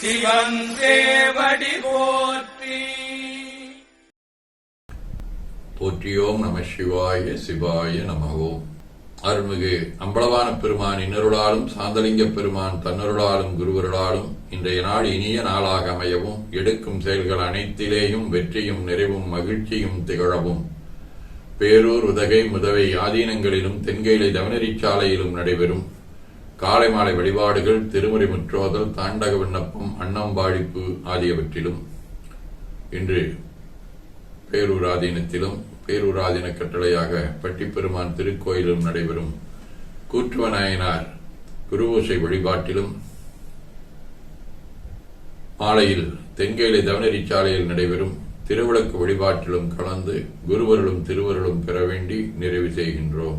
சிவன் போற்றி. போற்றியோம் நம சிவாய சிவாய நமவோம் அருள்மிகு அம்பளவான பெருமான் இன்னருளாலும் சாந்தலிங்க பெருமான் தன்னருளாலும் குருவருளாலும் இன்றைய நாள் இனிய நாளாக அமையவும் எடுக்கும் செயல்கள் அனைத்திலேயும் வெற்றியும் நிறைவும் மகிழ்ச்சியும் திகழவும். பேரூர் உதகை முதவை ஆதீனங்களிலும் தென்கையிலை தவனரிச்சாலையிலும் நடைபெறும். காலை மாலை வழிபாடுகள் திருமுறை முற்றோதல் தாண்டக விண்ணப்பம் அன்னம்பாழிப்பு ஆகியவற்றிலும் இன்று பேரூராதீனத்திலும் பேரூராதீன கட்டளையாக பட்டிப்பெருமான் திருக்கோயிலும் நடைபெறும் கூற்றுவநாயனார் குருவோசை வழிபாட்டிலும் மாலையில் தென்கேலை தவனரி சாலையில் நடைபெறும் திருவிளக்கு வழிபாட்டிலும் கலந்து குருவருளும் திருவருளும் பெற வேண்டி நிறைவு செய்கின்றோம்.